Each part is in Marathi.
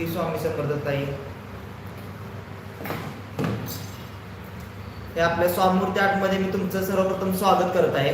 श्री स्वामी समर्थ ताई हे आपल्या स्वामूर्ती आठमध्ये मी तुमचं सर्वप्रथम स्वागत करत आहे.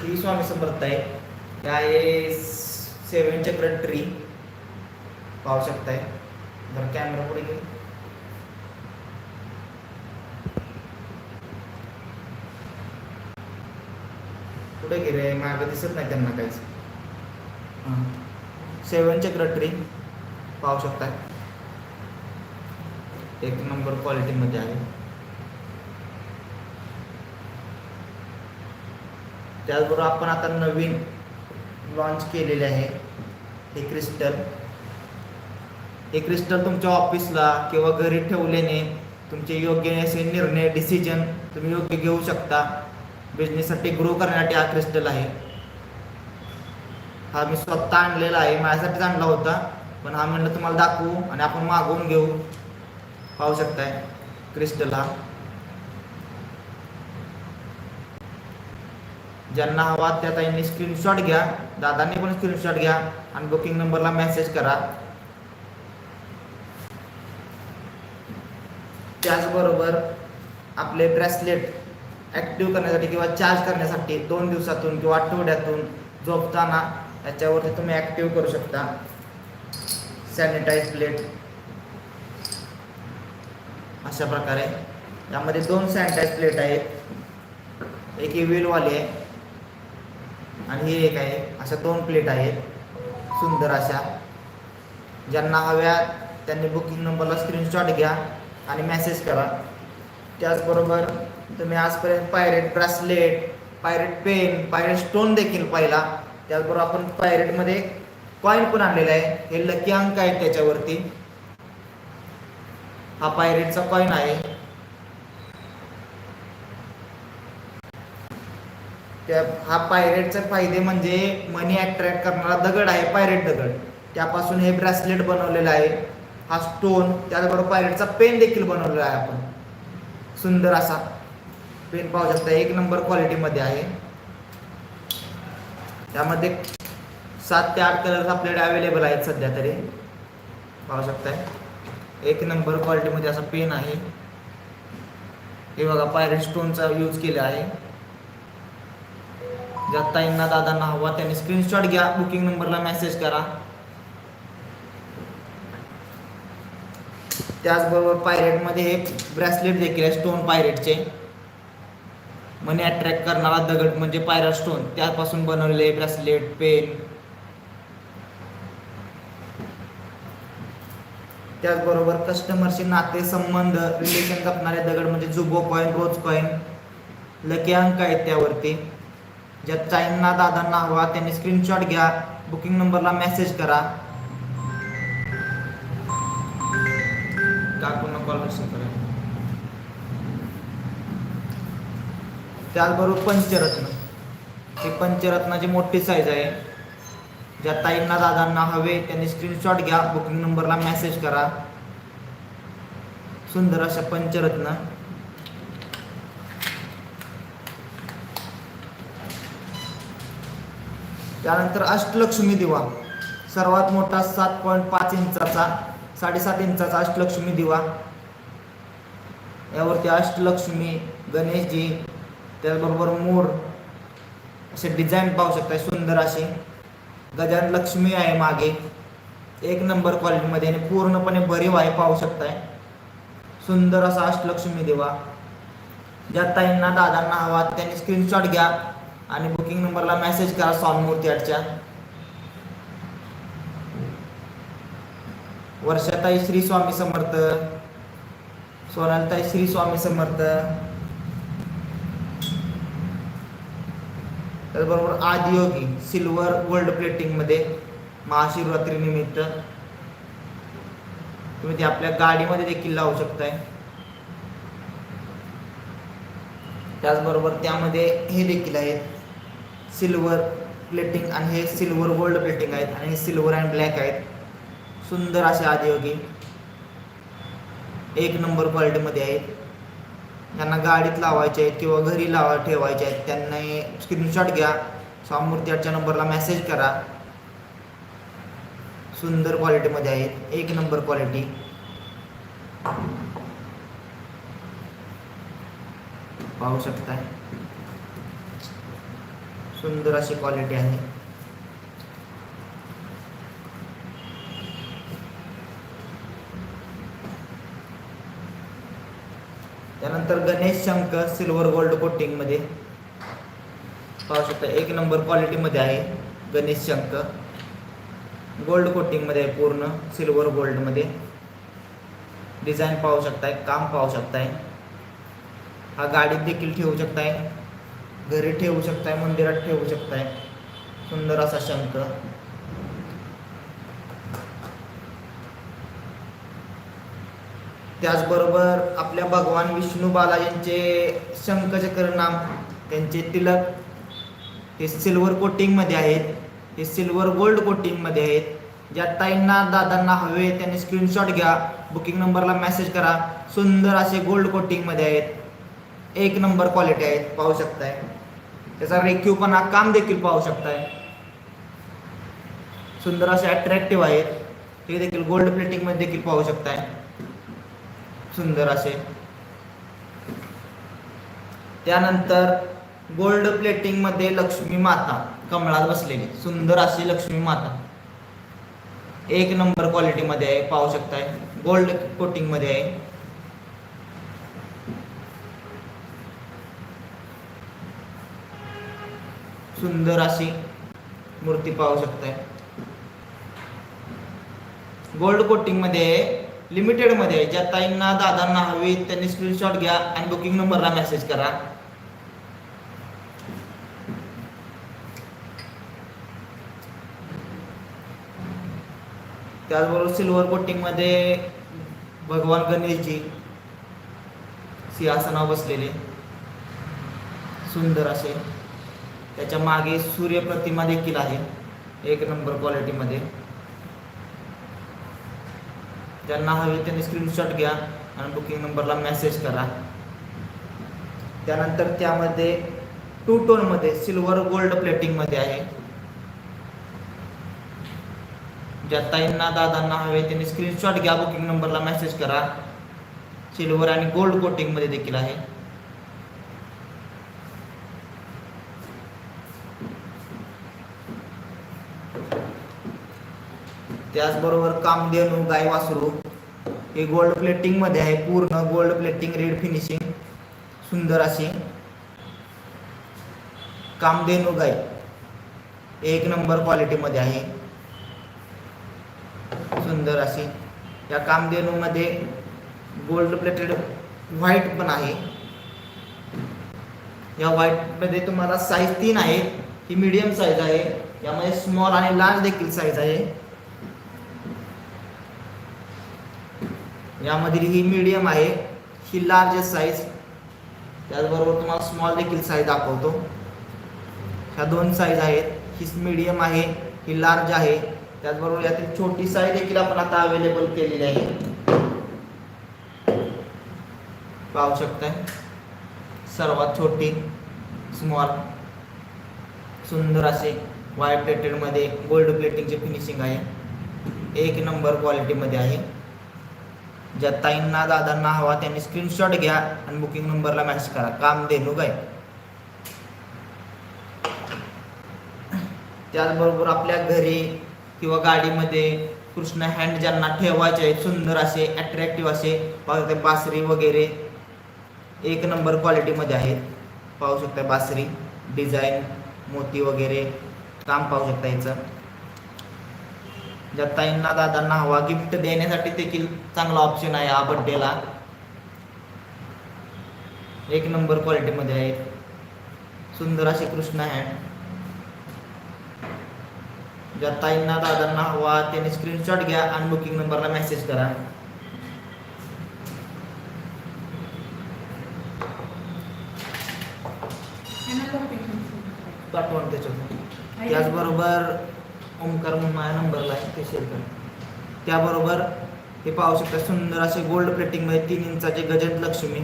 श्री स्वामी समर्थ आहे. काय ए सेवन चक्र ट्री पाहू शकताय. जर कॅमेरा पुढे घेऊ पुढे गेले. मागं दिसत नाही त्यांना काहीच. सेवन चक्र ट्री पाहू शकताय. एक नंबर क्वालिटीमध्ये आहे. त्याचबरोबर आपण आता नवीन लॉन्च केलेले आहे. हे क्रिस्टल हे क्रिस्टल तुमच्या ऑफिसला किंवा घरी ठेवल्याने तुमचे योग्य असे निर्णय डिसिजन तुम्ही योग्य घेऊ शकता. बिझनेससाठी ग्रो करण्यासाठी हा क्रिस्टल आहे. हा मी स्वतः आणलेला आहे. माझ्यासाठीच आणला होता. पण हा म्हणलं तुम्हाला दाखवू आणि आपण मागवून घेऊ. पाहू शकताय. क्रिस्टल हा. ज्यांना हवा त्या ताईंनी स्क्रीनशॉट घ्या. दादांनी पण स्क्रीनशॉट घ्या आणि बुकिंग नंबरला मेसेज करा. त्याचबरोबर आपले ब्रेसलेट ॲक्टिव्ह करण्यासाठी किंवा चार्ज करण्यासाठी दोन दिवसातून किंवा आठवड्यातून झोपताना याच्यावरती तुम्ही ॲक्टिव्ह करू शकता. सॅनिटाईज प्लेट अशा प्रकारे. यामध्ये दोन सॅनिटाईज प्लेट आहेत. एक ही व्हीलवाली आहे. आणि हे एक आहे. अशा दोन प्लेट आहेत. सुंदर अशा. ज्यांना हव्या त्यांनी बुकिंग नंबरला स्क्रीनशॉट घ्या आणि मेसेज करा. त्याचबरोबर तुम्ही आजपर्यंत pyrite bracelet pyrite pen pyrite stone देखील पाहिला. त्याचबरोबर आपण पायरेटमध्ये कॉईन पण आणलेला आहे. हे लकी अंक आहेत त्याच्यावरती. हा पायरेटचा कॉईन आहे. त्या हा पायरेटचे फायदे म्हणजे मनी अट्रॅक्ट करणारा दगड आहे पायरेट दगड. त्यापासून हे ब्रेसलेट बनवलेलं आहे हा स्टोन त्याचबरोबर पायरेटचा पेन देखील बनवलेला आहे आपण. सुंदर असा पेन पाहू शकता एक नंबर क्वालिटीमध्ये आहे. त्यामध्ये सात ते आठ कलर्स आपल्याकडे अवेलेबल आहेत सध्या तरी. पाहू शकताय. एक नंबर क्वालिटीमध्ये असा पेन आहे. हे बघा पायरेट स्टोनचा यूज केला आहे. ज्या ताईंना दादांना हवा त्यांनी स्क्रीनशॉट घ्या बुकिंग नंबरला मेसेज करा. त्याचबरोबर पायरेटमध्ये हे ब्रेसलेट देखील आहे स्टोन पायरेटचे. मनी अट्रॅक्ट करणारा दगड म्हणजे पायरेट स्टोन त्यापासून बनवलेले ब्रेसलेट पेन त्याचबरोबर कस्टमरशी नाते संबंध रिलेशन जपणारे दगड म्हणजे जुबो कॉईन रोज कॉईन लकी अंक आहेत त्यावरती. ज्या ताईंना दादांना हवा त्यांनी स्क्रीनशॉट घ्या बुकिंग नंबरला मेसेज करा. त्याचबरोबर पंचरत्न. ही पंचरत्नाची मोठी साईज आहे ज्या ताईंना दादांना हवे त्यांनी स्क्रीनशॉट घ्या बुकिंग नंबरला मेसेज करा. सुंदर अशा पंचरत्न. त्यानंतर अष्टलक्ष्मी दिवा. सर्वात मोठा सात पॉईंट पाच इंचाचा साडेसात इंचाचा अष्टलक्ष्मी दिवा. यावरती अष्टलक्ष्मी गणेशजी त्याचबरोबर मोर असे डिझाईन पाहू शकता सुंदर अशी गजान लक्ष्मी आहे मागे. एक नंबर क्वालिटीमध्ये आणि पूर्णपणे भरीव आहे पाहू शकताय. सुंदर असा अष्टलक्ष्मी देवा. ज्या ताईंना दादांना हवा त्यांनी स्क्रीनशॉट घ्या. आणि बुकिंग नंबरला मेसेज करा स्वामीमूर्ती आठच्या. वर्षाताई श्री स्वामी समर्थ. सोनालताई श्री स्वामी समर्थ. त्याचबरोबर आदियोगी सिल्वर गोल्ड प्लेटिंगमध्ये महाशिवरात्री निमित्त. तुम्ही ते आपल्या गाडीमध्ये देखील लावू शकताय. त्याचबरोबर त्यामध्ये हे देखील आहेत. सिल्वर प्लेटिंग आणि हे सिल्वर गोल्ड प्लेटिंग आहेत आणि सिल्वर अँड ब्लॅक आहेत. सुंदर असे आदियोगी. एक नंबर क्वालिटीमध्ये आहेत. त्यांना गाडीत लावायचे आहेत किंवा घरी लावा ठेवायचे आहेत. त्यांना स्क्रीनशॉट घ्या. स्वामूर्ती आठच्या नंबरला मेसेज करा. सुंदर क्वालिटीमध्ये आहेत. एक नंबर क्वालिटी पाहू शकताय? सुंदर अशी क्वालिटी त्यानंतर गणेश शंख सिल्वर गोल्ड कोटिंग मध्ये. शकता, एक नंबर क्वालिटी मध्ये आहे गणेश शंख. गोल्ड कोटिंग मध्ये पूर्ण सिल्वर गोल्ड मध्ये. डिझाईन पाहू शकताय, काम पाहू शकताय. हा गाडीत देखील ठेवू शकताय. घरी ठेवू शकताय मंदिरात ठेवू शकताय. सुंदर असा शंख. त्याचबरोबर आपल्या भगवान विष्णू बालाजींचे शंखचक्र नाम त्यांचे तिलक हे सिल्वर कोटिंगमध्ये आहेत. हे सिल्वर गोल्ड कोटिंगमध्ये आहेत. ज्या ताईंना दादांना हवे त्यांनी स्क्रीनशॉट घ्या बुकिंग नंबरला मेसेज करा. सुंदर असे गोल्ड कोटिंगमध्ये आहेत. एक नंबर क्वालिटी आहेत पाहू शकताय. त्याचा रेखीवपणा काम देखील पाहू शकताय. सुंदर असे अट्रॅक्टिव्ह आहेत. ते देखील गोल्ड प्लेटिंगमध्ये देखील पाहू शकताय. सुंदर असे. त्यानंतर गोल्ड प्लेटिंगमध्ये लक्ष्मी माता कमळात बसलेली. सुंदर अशी लक्ष्मी माता. एक नंबर क्वालिटी मध्ये आहे पाहू शकताय. गोल्ड कोटिंगमध्ये आहे. सुंदर अशी मूर्ती पाहू शकताय. गोल्ड कोटिंगमध्ये लिमिटेडमध्ये ज्या ताईंना दादांना हवी त्यांनी स्क्रीनशॉट घ्या आणि बुकिंग नंबरला मेसेज करा. त्याचबरोबर सिल्वर कोटिंगमध्ये भगवान गणेशजी सिंहासनावर बसलेले. सुंदर असे. त्याच्यामागे सूर्यप्रतिमा देखील आहे. एक नंबर क्वालिटीमध्ये ज्यांना हवे त्यांनी स्क्रीनशॉट घ्या आणि बुकिंग नंबरला मेसेज करा. त्यानंतर त्यामध्ये टू टोनमध्ये सिल्वर गोल्ड प्लेटिंगमध्ये आहे. ज्या ताईंना दादांना हवे त्यांनी स्क्रीनशॉट घ्या बुकिंग नंबरला मेसेज करा. सिल्वर आणि गोल्ड कोटिंगमध्ये देखील आहे. त्याचबरोबर कामधेनू गाय वासरू हे गोल्ड प्लेटिंगमध्ये आहे. पूर्ण गोल्ड प्लेटिंग रेड फिनिशिंग सुंदर अशी. कामधेनू गाय एक नंबर क्वालिटी मध्ये आहे. सुंदर अशी. या कामधेनू मध्ये गोल्ड प्लेटेड व्हाईट पण आहे. या व्हाईटमध्ये तुम्हाला साईज तीन आहे. ही मीडियम साईज आहे. यामध्ये स्मॉल आणि लार्ज देखील साईज आहे. यामधील ही मीडियम आहे. ही लार्ज साईज त्याचबरोबर तुम्हाला स्मॉल देखील साईज दाखवतो. ह्या दोन साईज आहेत. ही मीडियम आहे. ही लार्ज आहे. त्याचबरोबर यातील छोटी साईज देखील आपण आता अवेलेबल केलेली आहे. पाहू शकताय. सर्वात छोटी स्मॉल सुंदर असे वायर प्लेटेडमध्ये गोल्ड प्लेटिंगची फिनिशिंग आहे. एक नंबर क्वालिटीमध्ये आहे. ज्या ताईंना दादांना हवा त्यांनी स्क्रीनशॉट घ्या आणि बुकिंग नंबरला मॅसेज करा. काम देणू काय त्याचबरोबर आपल्या घरी किंवा गाडीमध्ये कृष्ण हँड ज्यांना ठेवायचे आहेत सुंदर असे अट्रॅक्टिव्ह असे पाहू शकता बासरी वगैरे. एक नंबर क्वालिटीमध्ये आहेत. पाहू शकता बासरी डिझाईन मोती वगैरे. काम पाहू शकता याचं. ज्या ताईंना दादांना हवा गिफ्ट देण्यासाठी देखील चांगला ऑप्शन आहे हा बड्डेला एक नंबर क्वालिटीमध्ये आहेत सुंदर असे कृष्ण हँड ज्या ताईंना दादांना हवा त्याने स्क्रीनशॉट घ्या आणि बुकिंग नंबरला मेसेज करा. पाठवून त्याच्यात त्याचबरोबर ओंकार म्हणून माझ्या नंबरला आहे ते शेअर करा. त्याबरोबर हे पाहू शकता सुंदर असे गोल्ड प्लेटिंगमध्ये तीन इंचाचे गजंत लक्ष्मी.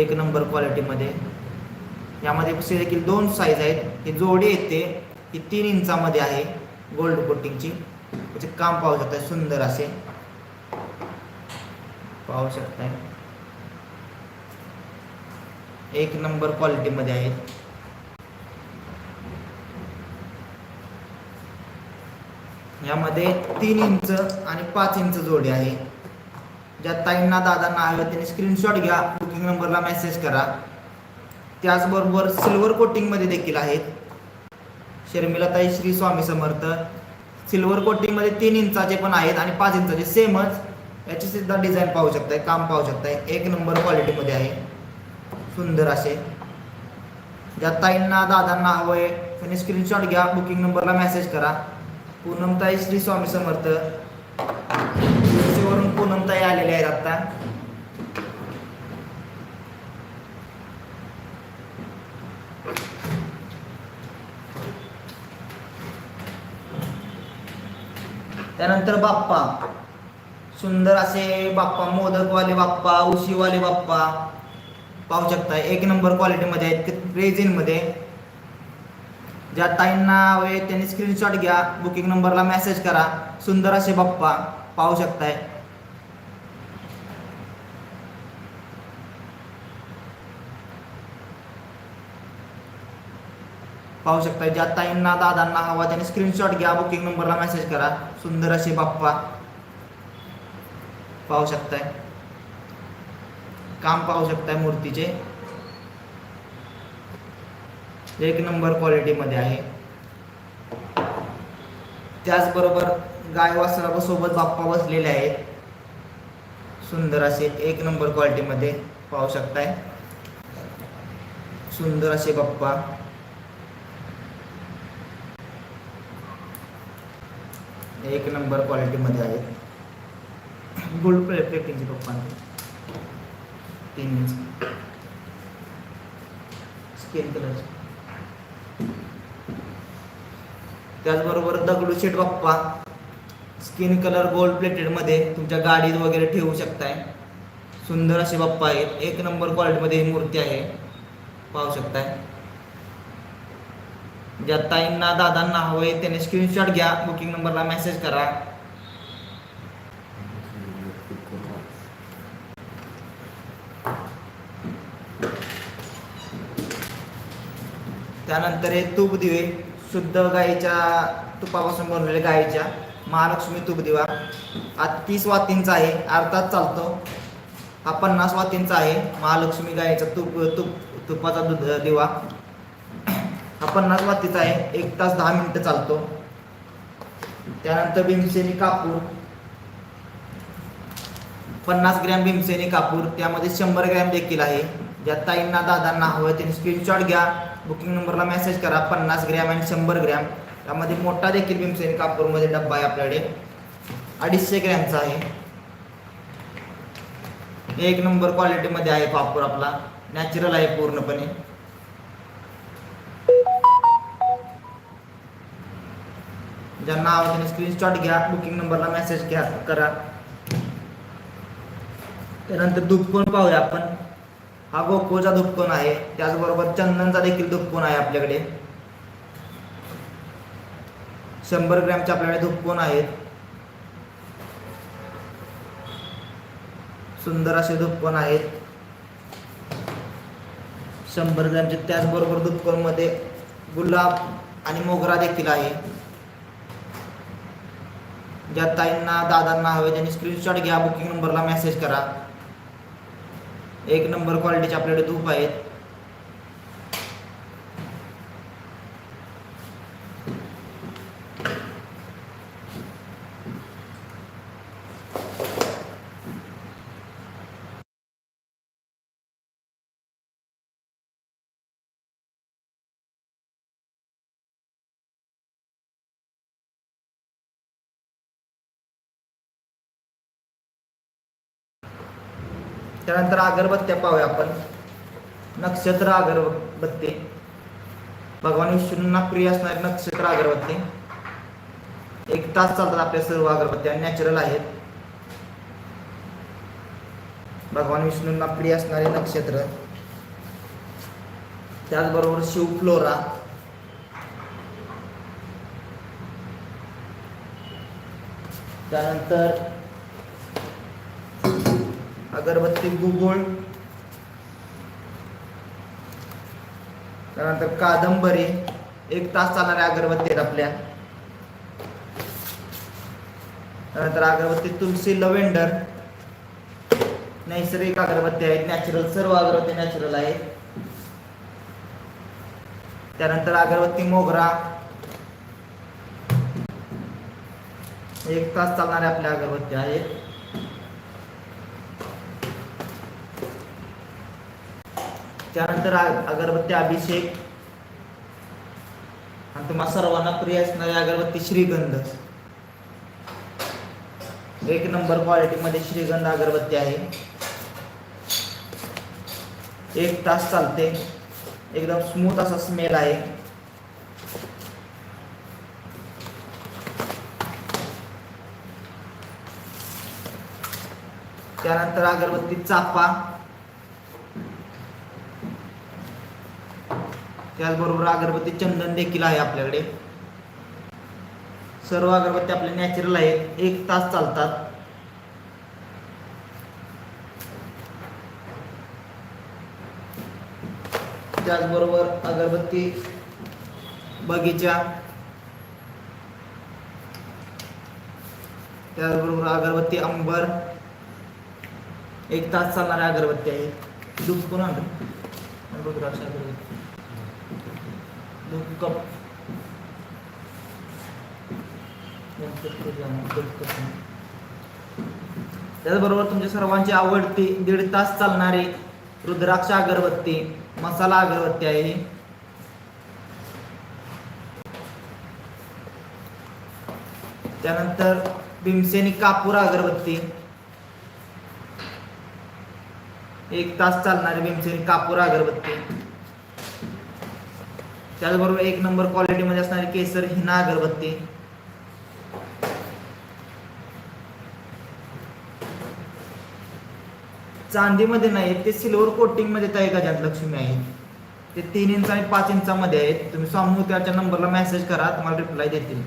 एक नंबर क्वालिटीमध्ये यामध्ये असे देखील दोन साईज आहेत. ही जोडी येते ही तीन इंचामध्ये आहे गोल्ड कोटिंगची त्याचे काम पाहू शकता सुंदर असे. पाहू शकताय. एक नंबर क्वालिटीमध्ये आहेत. यामध्ये तीन इंच आणि पाच इंच जोडी आहे. ज्या ताईंना दादांना हवे त्यांनी स्क्रीनशॉट घ्या बुकिंग नंबरला मेसेज करा. त्याचबरोबर सिल्वर कोटिंगमध्ये देखील आहेत. शर्मिलाताई श्री स्वामी समर्थ. सिल्वर कोटिंगमध्ये तीन इंचाचे पण आहेत आणि पाच इंचाचे सेमच. याची सुद्धा डिझाईन पाहू शकताय काम पाहू शकताय. एक नंबर क्वालिटीमध्ये आहे. सुंदर असे. ज्या ताईंना दादांना हवंय त्यांनी स्क्रीनशॉट घ्या बुकिंग नंबरला मेसेज करा. पूनमताई श्री स्वामी समर्थ. वरून पूनमताई आलेले आहेत आता. त्यानंतर बाप्पा. सुंदर असे बाप्पा मोदकवाले बाप्पा उशीवाले बाप्पा. पाहू शकता एक नंबर क्वालिटीमध्ये आहेत रेझिनमध्ये ज्या ताईंना हवे त्यांनी स्क्रीनशॉट घ्या बुकिंग नंबरला मेसेज करा. सुंदर असे बाप्पा पाहू शकताय. पाहू शकताय. ज्या ताईंना दादांना हवा त्यांनी स्क्रीनशॉट घ्या बुकिंग नंबरला मेसेज करा. सुंदर असे बाप्पा पाहू शकताय. काम पाहू शकताय मूर्तीचे. एक नंबर क्वालिटीमध्ये आहे. त्याचबरोबर गाय वासरासोबत बाप्पा बसलेले आहेत. सुंदर असे एक नंबर क्वालिटीमध्ये पाहू शकताय. सुंदर असे बाप्पा. एक नंबर क्वालिटीमध्ये आहेत. गोल्ड प्ले प्लेटिंगचे पप्पा तीन स्किन कलर त्याचबरोबर Dagdusheth Bappa skin colour gold प्लेटेडमध्ये तुमच्या गाडीत वगैरे ठेवू शकताय. सुंदर असे बाप्पा आहेत. एक नंबर क्वालिटीमध्ये ही मूर्ती आहे. पाहू शकताय. ज्या ताईंना दादांना हवंय त्याने स्क्रीनशॉट घ्या. बुकिंग नंबरला मेसेज करा. त्यानंतर हे तूप दिवे. शुद्ध गाईच्या तुपापासून बनवलेल्या गाईच्या महालक्ष्मी तूप दिवा. हा तीस वातींचा आहे अर्थात चालतो. हा पन्नास वातींचा आहे महालक्ष्मी गाईचा तूप तूप तुपाचा दूध दिवा. हा पन्नास वातीचा आहे एक तास दहा मिनिटं चालतो. त्यानंतर भीमसेनी कापूर. पन्नास ग्रॅम भीमसेनी कापूर त्यामध्ये शंभर ग्रॅम देखील आहे. या ताईंना दादांना हवं त्यांनी स्क्रीनशॉट घ्या. बुकिंग नंबरला मेसेज करा. पन्नास ग्रॅम आणि शंभर ग्रॅम त्यामध्ये मोठा देखील भीमसेन कापूरमध्ये डब्बा आहे आपल्याकडे. अडीचशे ग्रॅमचा आहे. एक नंबर क्वालिटीमध्ये आहे कापूर आपला. नॅचरल आहे पूर्णपणे. ज्यांना हवं त्यांनी स्क्रीनशॉट घ्या. बुकिंग नंबरला मेसेज घ्या करा. त्यानंतर धूपकोन पाहूया आपण. हा गोकुळचा धूपकोन आहे. त्याचबरोबर चंदनचा देखील धूपकोन आहे आपल्याकडे. शंभर ग्रॅमचे आपल्याकडे धूपकोन आहेत. सुंदर असे धूपकोन आहेत. शंभर ग्रॅमचे त्याचबरोबर धूपकोनमध्ये गुलाब आणि मोगरा देखील आहे. ज्या ताईंना दादांना हवे त्यांनी स्क्रीनशॉट घ्या बुकिंग नंबरला मेसेज करा. एक नंबर क्वालिटीचे आपल्याकडे धूप आहेत. त्यानंतर अगरबत्त्या पाहूया आपण. नक्षत्र अगरबत्ती भगवान विष्णूंना प्रिय असणारी नक्षत्र अगरबत्ती एक तास चालतात आपल्या सर्व अगरबत्त्या नॅचरल आहेत. भगवान विष्णूंना प्रिय असणारे नक्षत्र. त्याचबरोबर शिव फ्लोरा. त्यानंतर अगरबत्ती गुगुळ. त्यानंतर कादंबरी. एक तास चालणाऱ्या अगरबत्ती आहेत आपल्या. त्यानंतर अगरबत्ती तुलसी लव्हेंडर नैसर्गिक अगरबत्ती आहेत. नॅचरल सर्व अगरबत्ती नॅचरल आहेत. त्यानंतर अगरबत्ती मोगरा. एक तास चालणाऱ्या आपल्या अगरबत्ती आहेत. त्यानंतर अगरबत्ती अभिषेक. आणि तुम्हाला सर्वांना प्रिय असणारी अगरबत्ती श्रीगंध. एक नंबर क्वालिटीमध्ये श्रीगंध अगरबत्ती आहे. एक तास चालते. एकदम स्मूथ असा स्मेल आहे. त्यानंतर अगरबत्ती चापा त्याचबरोबर अगरबत्ती चंदन देखील आहे आपल्याकडे. सर्व अगरबत्ती आपले नॅचरल आहेत. एक तास चालतात. त्याचबरोबर अगरबत्ती बगीचा. त्याचबरोबर अगरबत्ती अंबर. एक तास चालणाऱ्या अगरबत्ती आहे दुखून कोण आणलं अगरबत्ती. कप त्याचबरोबर तुमच्या सर्वांची आवडती दीड तास चालणारी रुद्राक्ष अगरबत्ती मसाला अगरबत्ती आहे त्यानंतर भीमसेनी कापूर अगरबत्ती. एक तास चालणारी भीमसेनी कापूर अगरबत्ती. त्याचबरोबर एक नंबर क्वालिटीमध्ये असणारी केसर हिना अगरबत्ती. चांदीमध्ये नाही ते सिल्वर कोटिंगमध्ये तयार गजात लक्ष्मी आहे. ते तीन इंच आणि पाच इंचामध्ये आहेत. तुम्ही स्वामुत्याच्या नंबरला मेसेज करा तुम्हाला रिप्लाय देतील.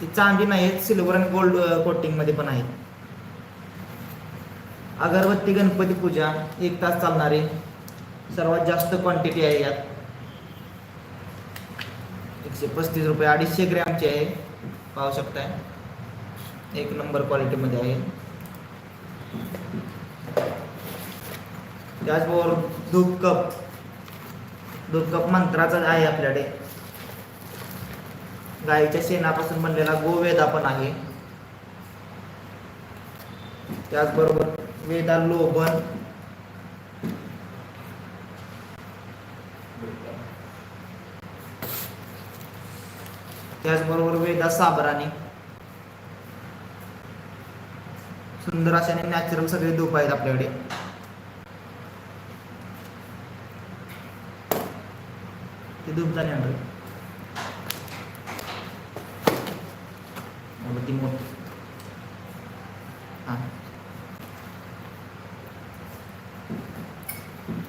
ती चांदी नाही आहेत सिल्वर आणि गोल्ड कोटिंगमध्ये पण आहेत अगरबत्ती गणपती पूजा एक तास चालणारी. सर्वात जास्त क्वांटिटी आहे यात. एकशे पस्तीस रुपये अडीचशे ग्रॅमची आहे. पाहू शकताय. एक नंबर क्वालिटीमध्ये आहे. त्याचबरोबर धूप कप. धूप कप मंत्राचा आहे आपल्याकडे. गाईच्या शेणापासून बनलेला गोवेदा पण आहे. त्याचबरोबर वेदा लोबन त्याचबरोबर वेदा साबराने. सुंदर अशाने नॅचरल सगळे धूप आहेत आपल्याकडे. ते धूपदाणी आणलं ती मोठी. हा.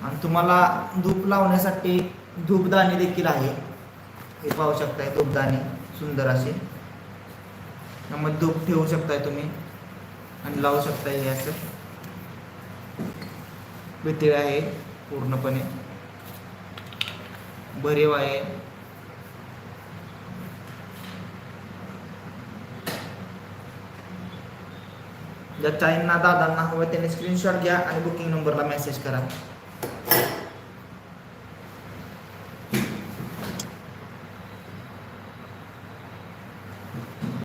आणि तुम्हाला धूप लावण्यासाठी धूपदाणी देखील आहे. हे पाहू शकताय धूपदाणी. सुंदर असे. मग धूप ठेवू शकताय तुम्ही आणि लावू शकताय हे असं. पितळ आहे पूर्णपणे. भरीव आहे. ज्या ताईंना दादांना हवं त्यांनी स्क्रीनशॉट घ्या आणि बुकिंग नंबरला मेसेज करा.